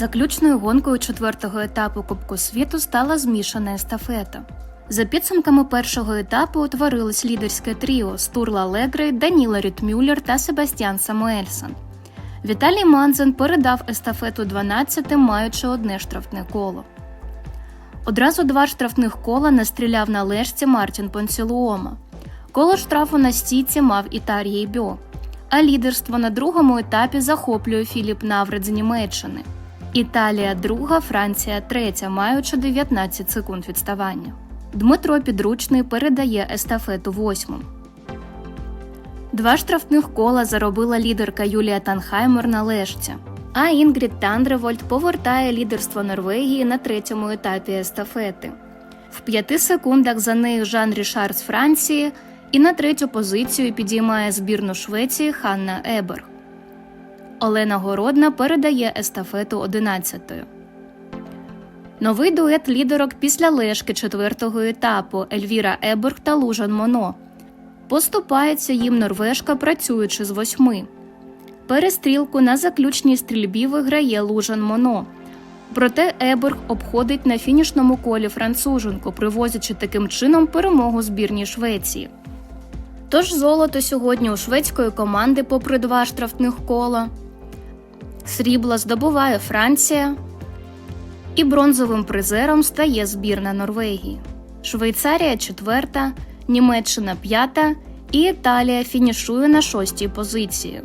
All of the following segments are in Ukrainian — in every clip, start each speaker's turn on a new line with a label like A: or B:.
A: Заключною гонкою четвертого етапу Кубку світу стала змішана естафета. За підсумками першого етапу утворилось лідерське тріо Стурла Легри, Даніла Рютмюллер та Себастьян Самуельсон. Віталій Манзен передав естафету 12, маючи одне штрафне коло. Одразу два штрафних кола настріляв на лежці Мартін Понсілуома. Коло штрафу на стійці мав Ітар'єй Бьо, а лідерство на другому етапі захоплює Філіп Навред з Німеччини. Італія друга, Франція третя, маючи 19 секунд відставання. Дмитро Підручний передає естафету восьмим. Два штрафних кола заробила лідерка Юлія Танхаймер на лежці. А Інгрід Тандревольд повертає лідерство Норвегії на третьому етапі естафети. В п'яти секундах за нею Жан Рішар з Франції і на третю позицію підіймає збірну Швеції Ханна Ебер. Олена Городна передає естафету 11-ю. Новий дует лідерок після лежки четвертого етапу Ельвіра Еберг та Лужан Моно. Поступається їм норвежка, працюючи з восьми. Перестрілку на заключній стрільбі виграє Лужан Моно. Проте Еберг обходить на фінішному колі француженку, привозячи таким чином перемогу збірній Швеції. Тож золото сьогодні у шведської команди, попри два штрафних кола. Срібла здобуває Франція, і бронзовим призером стає збірна Норвегії. Швейцарія четверта, Німеччина п'ята і Італія фінішує на шостій позиції.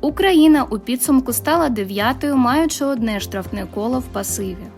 A: Україна у підсумку стала дев'ятою, маючи одне штрафне коло в пасиві.